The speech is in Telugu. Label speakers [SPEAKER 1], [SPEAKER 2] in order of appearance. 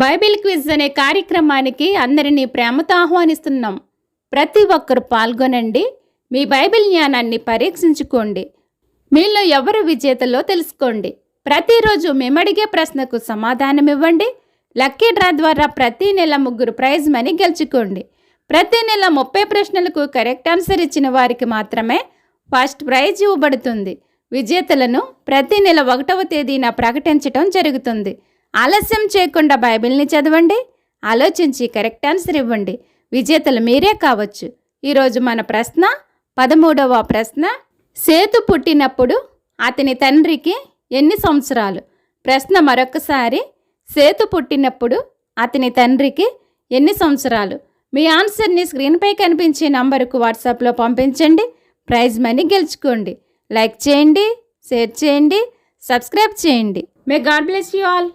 [SPEAKER 1] బైబిల్ క్విజ్ అనే కార్యక్రమానికి అందరినీ ప్రేమతో ఆహ్వానిస్తున్నాం. ప్రతి ఒక్కరు పాల్గొనండి. మీ బైబిల్ జ్ఞానాన్ని పరీక్షించుకోండి. మీలో ఎవరు విజేతలో తెలుసుకోండి. ప్రతిరోజు మేమడిగే ప్రశ్నకు సమాధానం ఇవ్వండి లక్కీ డ్రా ద్వారా ప్రతి నెల ముగ్గురు ప్రైజ్ మనీ గెలుచుకోండి. ప్రతి నెల ముప్పై ప్రశ్నలకు కరెక్ట్ ఆన్సర్ ఇచ్చిన వారికి మాత్రమే ఫస్ట్ ప్రైజ్ ఇవ్వబడుతుంది. విజేతలను ప్రతి నెల ఒకటవ తేదీన ప్రకటించటం జరుగుతుంది. ఆలస్యం చేయకుండా బైబిల్ని చదవండి ఆలోచించి కరెక్ట్ ఆన్సర్ ఇవ్వండి. విజేతలు మీరే కావచ్చు. ఈరోజు మన ప్రశ్న పదమూడవ ప్రశ్న. సేతు పుట్టినప్పుడు అతని తండ్రికి ఎన్ని సంవత్సరాలు? ప్రశ్న మరొకసారి. సేతు పుట్టినప్పుడు అతని తండ్రికి ఎన్ని సంవత్సరాలు? మీ ఆన్సర్ని స్క్రీన్పై కనిపించే నంబరుకు వాట్సాప్లో పంపించండి. ప్రైజ్ మనీ గెలుచుకోండి. లైక్ చేయండి షేర్ చేయండి సబ్స్క్రైబ్ చేయండి. May God bless you all